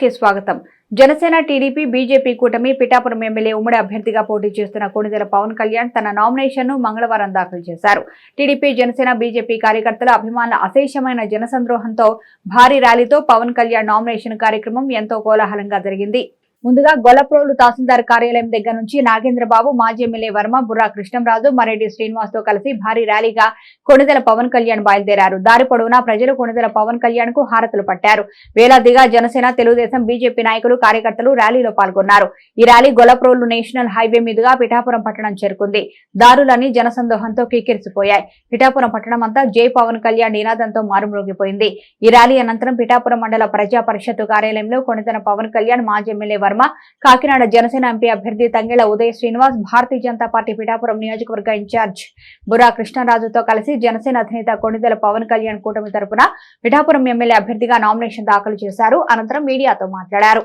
కి స్వాగతం. Janasena TDP BJP కూటమి పిఠాపురం ఎమ్మెల్యే ఉమ్మడి అభ్యర్థిగా పోటీ చేస్తున్న కొణిదెల పవన్ కళ్యాణ్ తన నామినేషన్ను మంగళవారం దాఖలు చేశారు. టీడీపీ జనసేన బీజేపీ కార్యకర్తల అభిమానుల అశేషమైన జనసంద్రోహంతో భారీ ర్యాలీతో పవన్ కళ్యాణ్ నామినేషన్ కార్యక్రమం ఎంతో కోలాహలంగా జరిగింది. ముందుగా గొల్లప్రోలు తహసీల్దార్ కార్యాలయం దగ్గర నుంచి నాగేంద్రబాబు మాజీ ఎమ్మెల్యే వర్మ బుర్రా కృష్ణంరాజు మరెడ్డి శ్రీనివాస్తో కలిసి భారీ ర్యాలీగా కొణిదెల పవన్ కళ్యాణ్ బయలుదేరారు. దారి పొడవునా ప్రజలు కొణిదెల పవన్ కళ్యాణ్కు హారతులు పట్టారు. వేలాదిగా జనసేన తెలుగుదేశం బీజేపీ నాయకులు కార్యకర్తలు ర్యాలీలో పాల్గొన్నారు. ఈ ర్యాలీ గొల్లప్రోలు నేషనల్ హైవే మీదుగా పిఠాపురం పట్టణం చేరుకుంది. దారులన్నీ జనసందోహంతో కిక్కిరిసిపోయాయి. పిఠాపురం పట్టణం అంతా జై పవన్ కళ్యాణ్ నినాదంతో మారుమ్రోగిపోయింది. ఈ ర్యాలీ అనంతరం పిఠాపురం మండల ప్రజా పరిషత్ కార్యాలయంలో కొణిదెల పవన్ కళ్యాణ్ మాజీ ఎమ్మెల్యే వర్మ కాకినాడ జనసేన ఎంపీ అభ్యర్థి తంగెళ్ళ ఉదయ్ శ్రీనివాస్ భారతీయ జనతా పార్టీ పిఠాపురం నియోజకవర్గ ఇన్ఛార్జ్ బురా కృష్ణరాజుతో కలిసి జనసేన అధినేత కొణిదెల పవన్ కళ్యాణ్ కూటమి తరపున పిఠాపురం ఎమ్మెల్యే అభ్యర్థిగా నామినేషన్ దాఖలు చేశారు. అనంతరం మీడియాతో మాట్లాడారు.